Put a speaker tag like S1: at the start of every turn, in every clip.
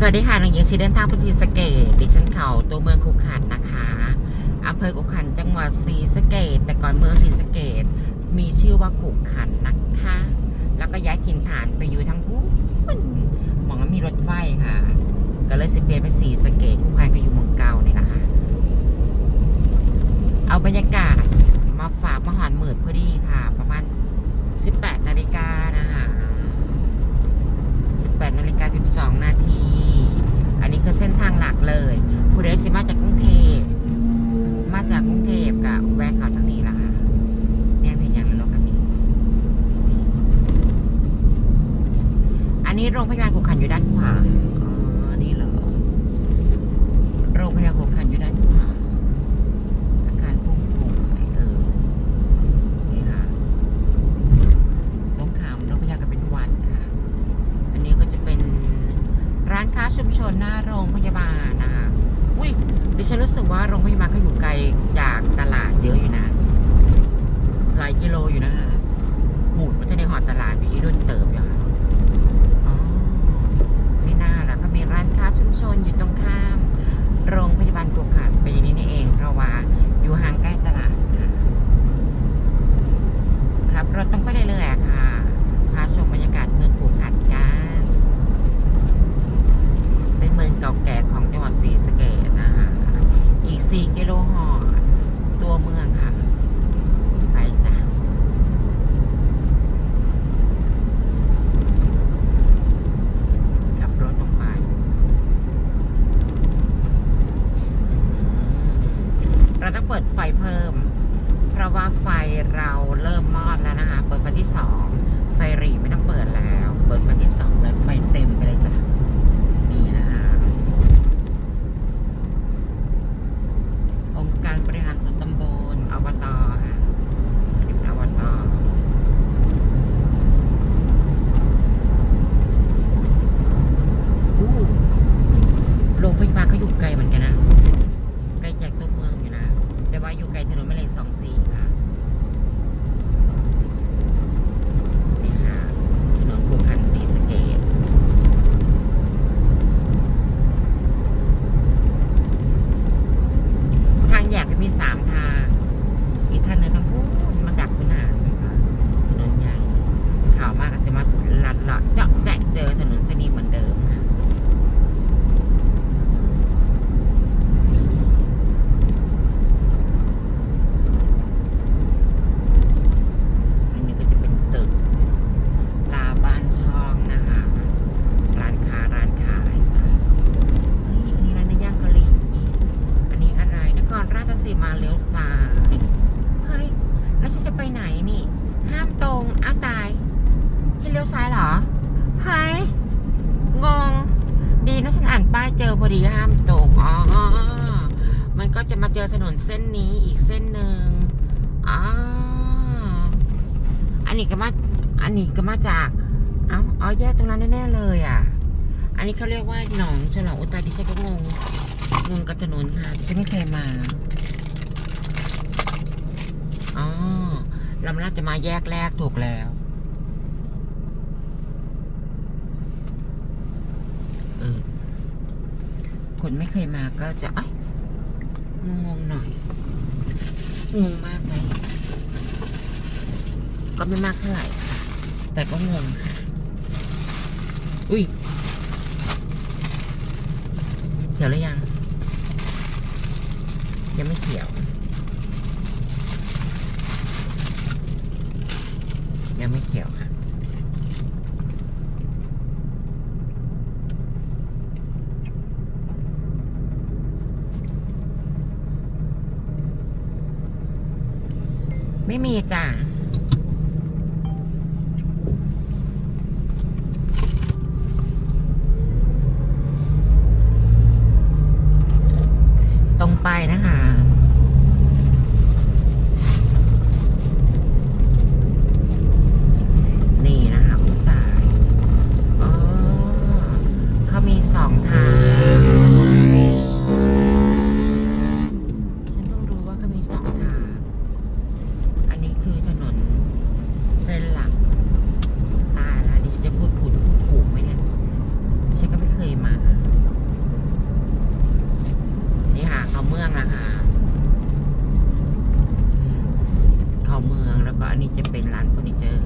S1: สวัสดีค่ะน้องหญิงสีเดินทางไปที่สเกตดิฉันเขาตัวเมืองคุขันนะคะอำเภอคุขันจังหวัดศรีสะเกต แต่ก่อนเมืองศรีสะเกต มีชื่อว่าคุขันนะคะ แล้วก็ย้ายถิ่นฐานไปอยู่ทางพูนมองนั้นมีรถไฟค่ะ ก็เลยสิเปลี่ยนไปศรีสะเกตคุขันก็อยู่เมืองเก่านี่นะคะ เอาบรรยากาศมาฝากมหอนหมื่นพอดีค่ะ ประมาณ 18นาฬิกานะคะ 18นาฬิกา12 นาที อันนี้คือเส้นทางหลักเลย ผู้ใดสิมาจากกรุงเทพ มาจากกรุงเทพกับแวะเขาทางนี้ละค่ะเนี่ยเป็นอย่างไรรถคันนี้ อันนี้โรงพยาบาลขุขันอยู่ด้านขวา อ๋อ นี่เหรอ โรงพยาบาลขุขันอยู่ด้านขวาคารพุ่งปุ่งเออ นี่ค่ะ ต้องขามโรงพยาบาลกับเป็นวัดค่ะ อันนี้ก็จะเป็น ร้านค้าชุมชนหน้าโรงพยาบาลนะคะอุ้ยดิฉันรู้สึกว่าโรงพยาบาลก็อยู่ไกลจากตลาดเยอะอยู่นะ หลายกิโลอยู่นะคะหมุดมันจะในหอดตลาดอยู่อีรุ่นเติบอยู่ค่ะอ๋อไม่น่าล่ะเขามีร้านค้าชุมชนอยู่ตรงข้าม โรงพยาบาลกุขันเป็นอย่างนี้นี่เอง เพราะว่าอยู่ห่างใกล้ตลาดค่ะ ครับรถต้องไปเรื่อยๆอะค่ะ พาชมบรรยากาศเมืองขูขันกัน เป็นเมืองเก่าแก่ของจังหวัดศรีสะเกษนะคะ อีก 4 กิโลหอดตัวเมืองค่ะ ไปจ้ะ ขับรถลงไปอืม เปิดไฟเพิ่ม เพราะว่าไฟเราเริ่มมอดแล้วนะคะ เปิดไฟที่สองไฟหรีไม่ต้องเปิดแล้ว เปิดไฟที่สองเลยไฟเต็มไปเลยจ้ะนี่นะคะองค์การบริหารส่วนตำบลอบตค่ะอันนี้เป็นอบตอู้โรงพยาบาลเขาอยู่ไกลเหมือนกันนะ ไกลจากตัวเมืองอยู่นะ แต่ว่าอยู่ไกลถนนแม่เหล็กสองสี่ค่ะ นี่ค่ะ ถนนภูคันศรีสะเกดทางแยกก็มีสามทาง อีกทางหนึงทางพูนมาจากคุณหารนะคะถนนใหญ่ ข่าวมากก็จะมาลัดเลาะเจาะแจะเจอถนนเส้นนี้เหมือนเดิมค่ะ อันนี้ก็จะเป็นตึก ลาบ้านช่องนะคะ ร้านค้าร้านขายจ้ะนี่อันนี้ร้านเนื้อย่างเกาหลีอันนี้อะไรนครราชสีมาเลี้ยวซ้าย เฮ้ย แล้วฉันจะไปไหนนี่ ห้ามตรงอ้าวตาย ให้เลี้ยวซ้ายเหรอ เฮ้ย งง ดีนะฉันอ่านป้ายเจอพอดีห้ามตรง อ๋อ มัน ก็จะมาเจอถนนเส้นนี้อีกเส้นหนึ่งอ๋ออันนี้ก็มา อันนี้ก็มาจาก เอ้าอ๋อแยกตรงนั้นแน่ๆเลยอะ อันนี้เขาเรียกว่าหนองฉลองอุตรดิฉันก็งง งงกับถนนค่ะดิฉันไม่เคยมา อ๋อ เราน่าจะมาแยกแรกถูกแล้วเออคนไม่เคยมาก็จะเอ้ย งงๆหน่อย งงมากไหมก็ไม่มากเท่าไหร่ แต่ก็งงค่ะ อุ้ย เขียวหรือยัง ยังไม่เขียว ยังไม่เขียวค่ะ ไม่มีจ้ะ ก็อันนี้จะเป็นร้านเฟอร์นิเจอร์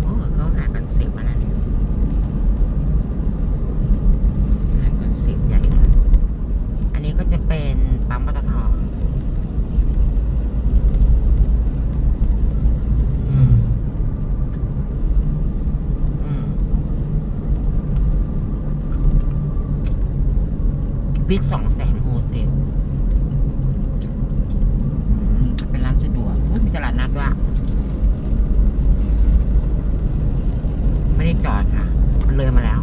S1: โอ้เขาหาคอนเซ็ปต์อันนั้นหาคอนเซ็ปต์ใหญ่เลยอันนี้ก็จะเป็นปั๊มปตทวิกสองแสน นัดด้วยไม่ได้จอดค่ะ มันเลยมาแล้ว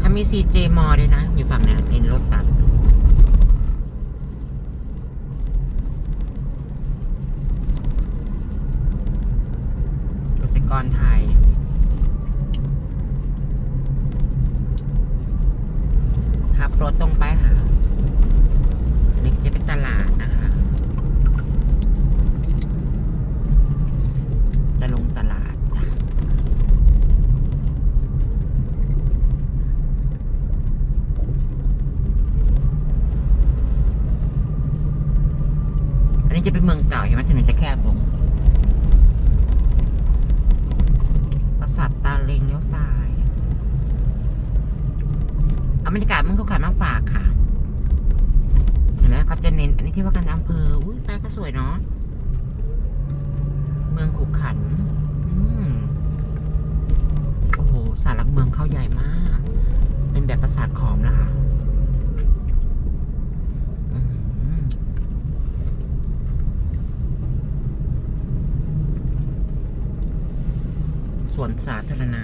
S1: เขามี CJ มอด้วยนะ อยู่ฝั่งนี้ยในรถตัด กรไทย ขับรถตรงไปค่ะอันนี้จะเป็นตลาดนะคะจะลงตลาดจ้ะอันนี้จะเป็นเมืองเก่าเห็นไหมถนนจะแคบลง ปราสาทตาเลงเลี้ยวซ้ายเอาบรรยากาศมันก็ขายมาฝากค่ะ เห็นไหมเขาจะเน้นอันนี้ที่ว่าการอำเภอ อุ้ยแปลก็สวยเนาะ เมืองขุขัน อืมโอ้โหสารหลักเมืองเข้าใหญ่มาก เป็นแบบปราสาทขอมนะคะอื้อหือ ส วนสาธารณะ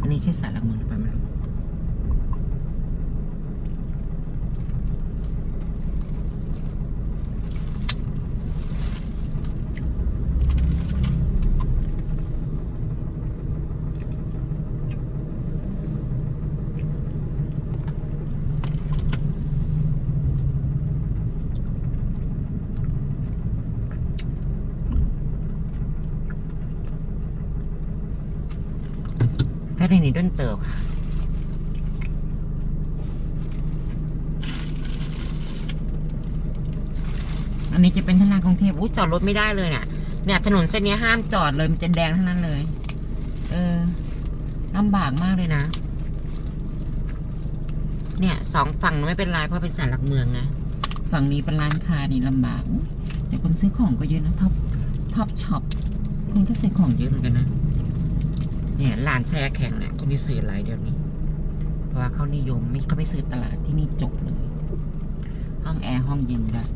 S1: อันนี้ใช่สารหลักเมืองหรือเปล่า ไม่รู้แฟนนี่ด้นเติบค่ะ อันนี้จะเป็นธนาคารกรุงเทพอู้จอดรถไม่ได้เลยเนี่ยเนี่ยถนนเส้นนี้ห้ามจอดเลยมันจะแดงทั้งนั้นเลย เออลำบากมากเลยนะ เนี่ยสองฝั่งไม่เป็นไรเพราะเป็นสารหลักเมืองไงฝั่งนี้เป็นร้านค้านี่ลำบากแต่คนซื้อของก็เยอะนะท็อปท็อปช็อปคนก็ซื้อของเยอะเหมือนกันนะ เนี่ยร้านแช่แข็งเนี่ยคนที่ซื้อหลายเดี๋ยวนี้ เพราะว่าเขานิยมไม่เขาไม่ซื้อตลาดที่นี่จบเลย ห้องแอร์ห้องเย็นด้วย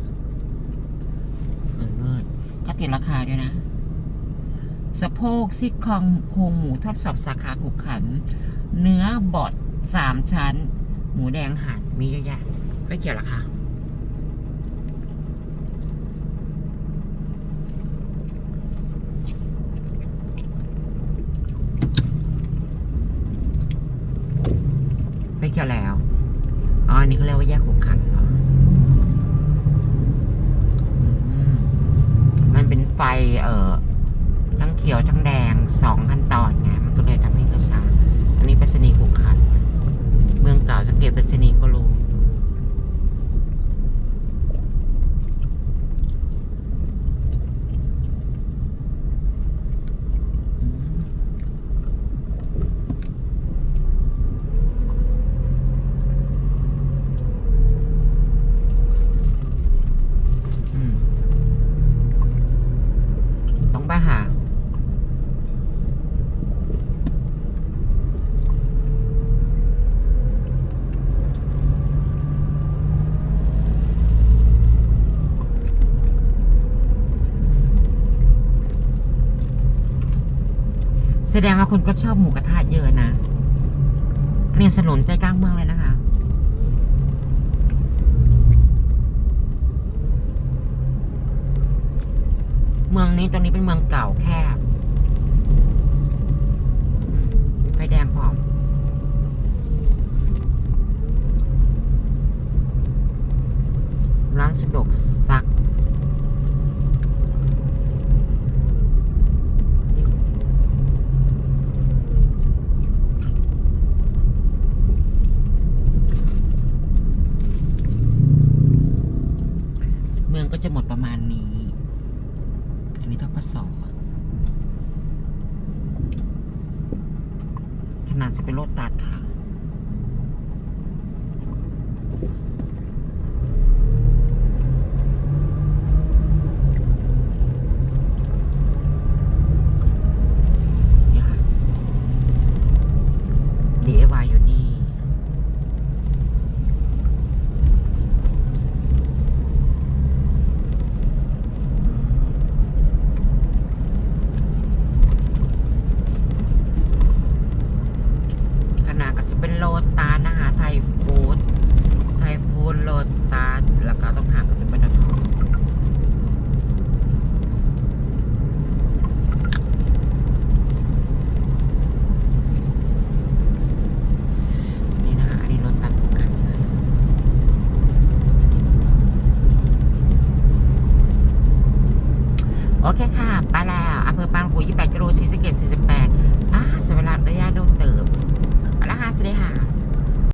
S1: เออเลิศก็ติดราคาด้วยนะ สะโพกซี่ครงโครงหมูทอดสับสาขาขุกขัน เนื้อบดสามชั้น หมูแดงหั่นมีเยอะแยะไม่เกี่ยวราคา ไฟเขียวแล้ว อันนี้เขาเรียกว่าแยกหุกขันเหรอมมันเป็นไฟเอ่อทั้งเขียวทั้งแดงสองขั้นตอนไง มันก็เลยทำให้กระชาอันนี้เป็นสนีย์หุกขัน เมืองเก่าสังเกตเป็นสนีย์ก็รู้ อืม อืมต้องไปหา แสดงว่าคนก็ชอบหมูกระทะเยอะนะอันนี้สนุนใจกลางเมืองเลยนะคะ เมืองนี้ตอนนี้เป็นเมืองเก่าแคบมีไฟแดงพร้อมร้านสะดวกซัก จะเป็นรถตัดค่ะ